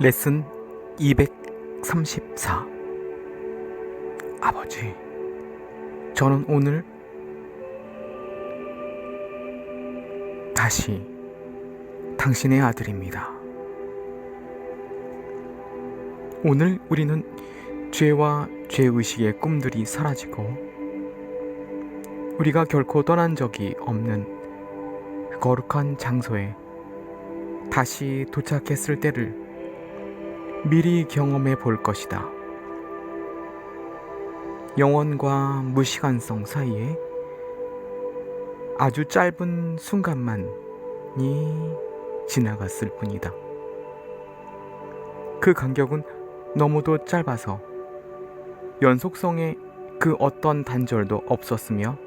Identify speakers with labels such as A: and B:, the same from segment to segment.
A: 레슨 234 아버지, 저는 오늘 다시 당신의 아들입니다. 오늘 우리는 죄와 죄의식의 꿈들이 사라지고 우리가 결코 떠난 적이 없는 거룩한 장소에 다시 도착했을 때를 미리 경험해 볼 것이다. 영원과 무시간성 사이에 아주 짧은 순간만이 지나갔을 뿐이다. 그 간격은 너무도 짧아서 연속성에 그 어떤 단절도 없었으며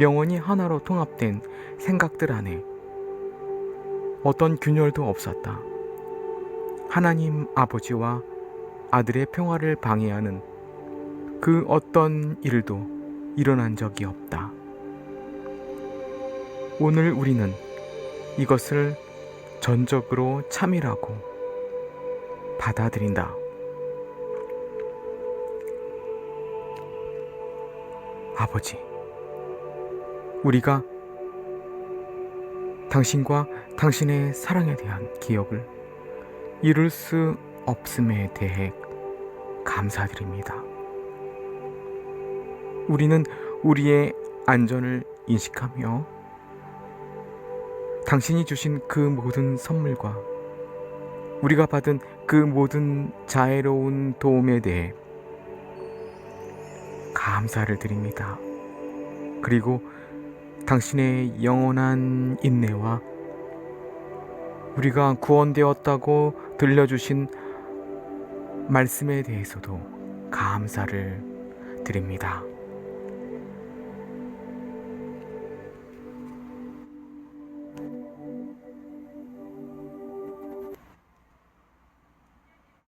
A: 영원히 하나로 통합된 생각들 안에 어떤 균열도 없었다. 하나님 아버지와 아들의 평화를 방해하는 그 어떤 일도 일어난 적이 없다. 오늘 우리는 이것을 전적으로 참이라고 받아들인다. 아버지, 우리가 당신과 당신의 사랑에 대한 기억을 이룰 수 없음에 대해 감사드립니다. 우리는 우리의 안전을 인식하며 당신이 주신 그 모든 선물과 우리가 받은 그 모든 자애로운 도움에 대해 감사를 드립니다. 그리고 당신의 영원한 인내와 우리가 구원되었다고 들려주신 말씀에 대해서도 감사를 드립니다.